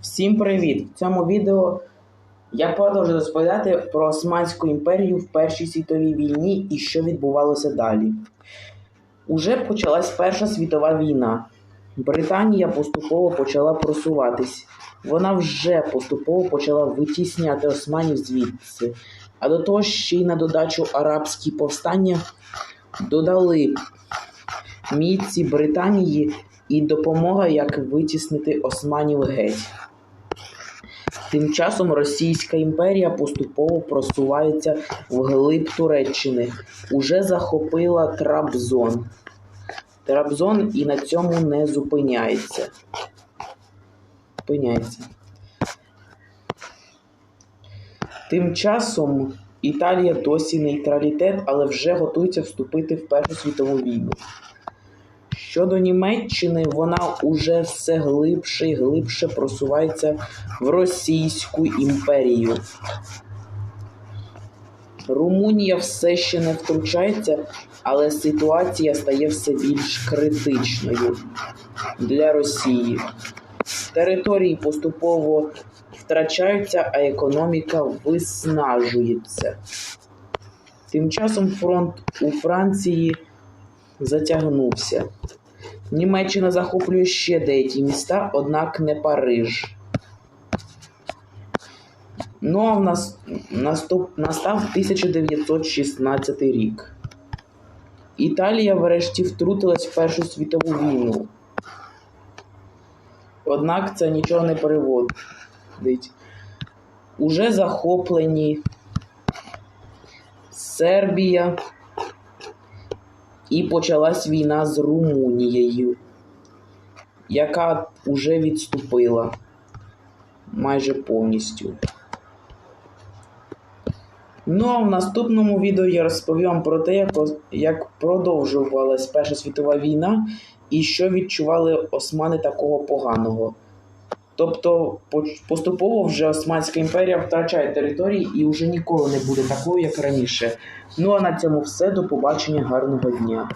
Всім привіт! В цьому відео я продовжу розповідати про Османську імперію в Першій світовій війні і що відбувалося далі. Уже почалась Перша світова війна. Британія поступово почала просуватись. Вона вже поступово почала витісняти османів звідси. А до того ще й на додачу арабські повстання додали міці Британії і допомога, як витіснити османів геть. Тим часом Російська імперія поступово просувається вглиб Туреччини, уже захопила Трабзон. Трабзон і на цьому не зупиняється. Зупиняється. Тим часом Італія досі нейтралітет, але вже готується вступити в Першу світову війну. Щодо Німеччини, вона уже все глибше і глибше просувається в Російську імперію. Румунія все ще не втручається, але ситуація стає все більш критичною для Росії. Території поступово втрачаються, а економіка виснажується. Тим часом фронт у Франції затягнувся. Німеччина захоплює ще деякі міста, однак не Париж. Ну а в нас наступ, настав 1916 рік. Італія врешті втрутилась в Першу світову війну. Однак це нічого не переводить. Уже захоплені Сербія і почалась війна з Румунією, яка вже відступила майже повністю. Ну а в наступному відео я розповім вам про те, як, як продовжувалась Перша світова війна і що відчували османи такого поганого. Тобто поступово вже Османська імперія втрачає території і вже ніколи не буде такою, як раніше. Ну а на цьому все. До побачення, гарного дня.